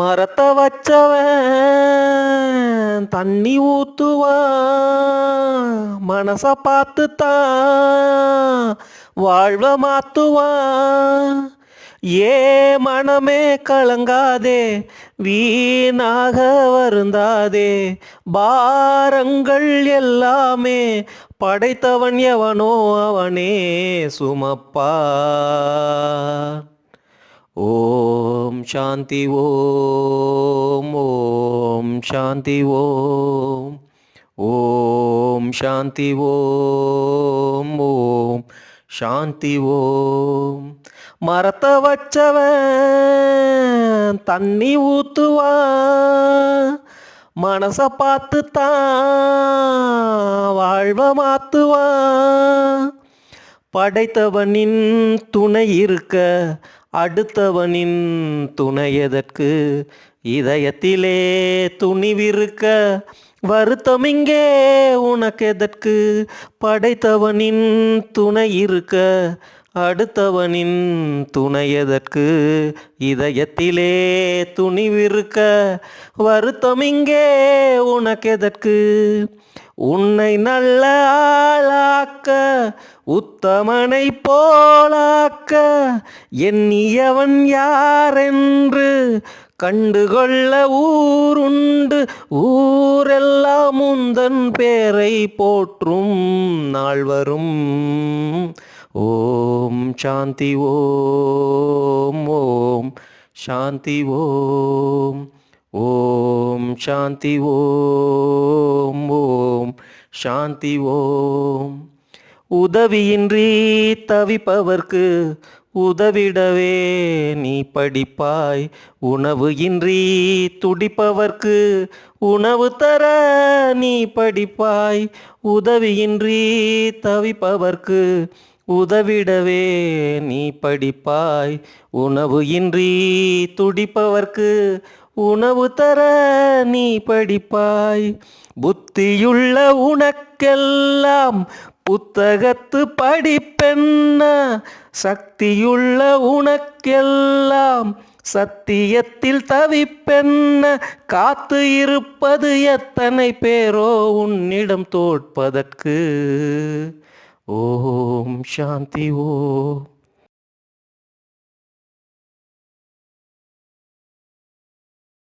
மரத்தை வச்சவன் தண்ணி ஊத்துவான் மனச பார்த்து தான் வாழ்வ மாத்துவான். ஏ மனமே கலங்காதே வீணாக வருந்தாதே பாரங்கள் எல்லாமே படைத்தவன் எவனோ அவனே சுமப்பா. சாந்தி ஓம் ஓம் சாந்தி ஓம் ஓம் சாந்தி ஓம் ஓம் சாந்தி ஓம் மரத்தை வச்சவன் தண்ணி ஊத்துவா மனச பார்த்து தான் வாழ்வ மாத்துவான் படைத்தவனின் துணை இருக்க அடுத்தவனின் துணையதற்கு இதயத்திலே துணிவிருக்க வருத்தம் இங்கே உனக்கெதற்கு? படைத்தவனின் துணை இருக்க அடுத்தவனின் துணையதற்கு இதயத்திலே துணிவிருக்க வருத்தம் இங்கே உனக்கெதற்கு? உன்னை நல்ல ஆளாக்க உத்தமனை போலாக்க எண்ணியவன் யாரென்று கண்டுகொள்ள ஊருண்டு ஊரெல்லாம் உந்தன் பேரை போற்றும் நாள் வரும். ஓம் சாந்தி ஓம் ஓம் சாந்தி ஓம் ஓம் சாந்தி ஓம் ஓம் சாந்தி ஓம். உதவியின்றி தவிப்பவர்க்கு உதவிடவே நீ படிப்பாய். உணவு இன்றி துடிப்பவர்க்கு உணவு தர நீ படிப்பாய். உதவியின்றி தவிப்பவர்க்கு உதவிடவே நீ படிப்பாய். உணவு இன்றி துடிப்பவர்க்கு உணவு தர நீ படிப்பாய். புத்தியுள்ள உனக்கெல்லாம் புத்தகத்து படிப்பென்ன? சக்தியுள்ள உனக்கெல்லாம் சத்தியத்தில் தவிப்பென்ன? காத்து இருப்பது எத்தனை பேரோ உன்னிடம் தோற்பதற்கு? ஓம் சாந்தி ஓம்.